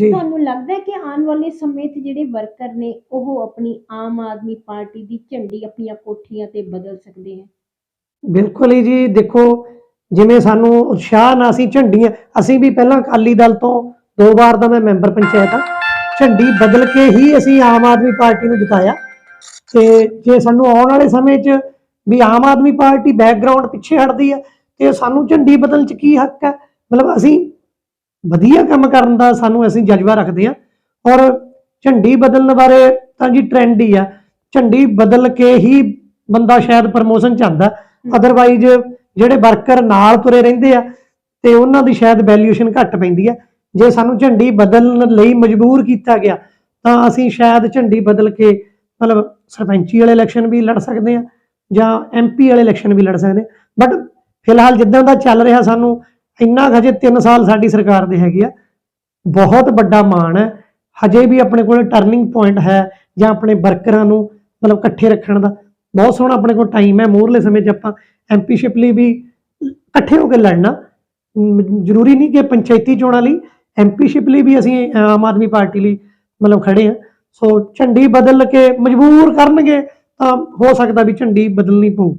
ਜੀ। ਤੁਹਾਨੂੰ ਲੱਗਦਾ ਹੈ ਕਿ ਆਉਣ ਵਾਲੇ ਸਮੇਂ 'ਚ ਜਿਹੜੇ ਵਰਕਰ ਨੇ ਉਹ ਆਪਣੀ ਆਮ ਆਦਮੀ ਪਾਰਟੀ ਦੀ ਝੰਡੀ ਆਪਣੀਆਂ ਕੋਠੀਆਂ ਤੇ ਬਦਲ ਸਕਦੇ ਹੈ? ਬਿਲਕੁਲ ਹੀ ਜੀ। ਦੇਖੋ ਜਿਵੇਂ ਸਾਨੂੰ ਉਤਸ਼ਾਹ ਨਾਲ ਅਸੀਂ ਝੰਡੀਆਂ ਅਸੀਂ ਵੀ ਪਹਿਲਾਂ ਅਕਾਲੀ ਦਲ ਤੋਂ ਦੋ ਵਾਰ ਦਾ ਮੈਂ ਮੈਂਬਰ ਪੰਚਾਇਤ ਆ ਝੰਡੀ ਬਦਲ ਕੇ ਹੀ ਅਸੀਂ ਆਮ ਆਦਮੀ ਪਾਰਟੀ ਨੂੰ ਜਿਤਾਇਆ। ਤੇ ਜੇ ਸਾਨੂੰ ਆਉਣ ਵਾਲੇ ਸਮੇਂ 'ਚ ਵੀ ਆਮ ਆਦਮੀ ਪਾਰਟੀ ਬੈਕਗ੍ਰਾਉਂਡ ਪਿੱਛੇ ਹਟਦੀ ਹੈ ਤੇ ਸਾਨੂੰ ਝੰਡੀ ਬਦਲਣ 'ਚ ਕੀ ਹੱਕ ਹੈ? ਮਤਲਬ ਅਸੀਂ ਵਧੀਆ ਕੰਮ ਕਰਨ ਦਾ ਸਾਨੂੰ ਅਸੀਂ ਜਜ਼ਬਾ ਰੱਖਦੇ ਹਾਂ। ਔਰ ਝੰਡੀ ਬਦਲਣ ਬਾਰੇ ਤਾਂ ਜੀ ਟ੍ਰੈਂਡ ਹੀ ਆ। ਝੰਡੀ ਬਦਲ ਕੇ ਹੀ ਬੰਦਾ ਸ਼ਾਇਦ ਪ੍ਰਮੋਸ਼ਨ ਚਾਹੁੰਦਾ। ਅਦਰਵਾਈਜ਼ ਜਿਹੜੇ ਵਰਕਰ ਨਾਲ ਤੁਰੇ ਰਹਿੰਦੇ ਆ, ਤੇ ਉਹਨਾਂ ਦੀ ਸ਼ਾਇਦ ਵੈਲਿਊਏਸ਼ਨ ਘੱਟ ਪੈਂਦੀ ਆ। ਜੇ ਸਾਨੂੰ ਝੰਡੀ ਬਦਲਣ ਲਈ ਮਜਬੂਰ ਕੀਤਾ ਗਿਆ, ਤਾਂ ਅਸੀਂ ਸ਼ਾਇਦ ਝੰਡੀ ਬਦਲ ਕੇ ਮਤਲਬ ਸਰਪੰਚੀ ਵਾਲੇ ਇਲੈਕਸ਼ਨ ਵੀ ਲੜ ਸਕਦੇ ਆ ਜਾਂ ਐਮਪੀ ਵਾਲੇ ਇਲੈਕਸ਼ਨ ਵੀ ਲੜ ਸਕਦੇ ਬਟ ਫਿਲਹਾਲ ਜਿੱਦਾਂ ਦਾ ਚੱਲ ਰਿਹਾ ਸਾਨੂੰ ਇੰਨਾ ਕੁ ਹਜੇ 3 ਸਾਲ ਸਾਡੀ ਸਰਕਾਰ ਦੇ ਹੈਗੇ ਆ। ਬਹੁਤ ਵੱਡਾ ਮਾਣ ਹੈ। ਹਜੇ ਵੀ ਆਪਣੇ ਕੋਲ ਟਰਨਿੰਗ ਪੁਆਇੰਟ ਹੈ ਜਾਂ ਆਪਣੇ ਵਰਕਰਾਂ ਨੂੰ ਮਤਲਬ ਇਕੱਠੇ ਰੱਖਣ ਦਾ। ਬਹੁਤ ਸੋਹਣਾ ਆਪਣੇ ਕੋਲ ਟਾਈਮ ਹੈ। ਮੂਹਰਲੇ ਸਮੇਂ 'ਚ ਆਪਾਂ ਐਮਪੀਸ਼ਿਪ ਲਈ ਵੀ ਇਕੱਠੇ ਹੋ ਕੇ ਲੜਨਾ। ਜ਼ਰੂਰੀ ਨਹੀਂ ਕਿ ਪੰਚਾਇਤੀ ਚੋਣਾਂ ਲਈ ਐਮਪੀਸ਼ਿਪ ਲਈ ਵੀ ਅਸੀਂ ਆਮ ਆਦਮੀ ਪਾਰਟੀ ਲਈ ਮਤਲਬ ਖੜੇ ਆ ਸੋ ਝੰਡੀ ਬਦਲ ਕੇ ਮਜਬੂਰ ਕਰਨਗੇ ਤਾਂ ਹੋ ਸਕਦਾ ਵੀ ਝੰਡੀ ਬਦਲਣੀ ਪਊ।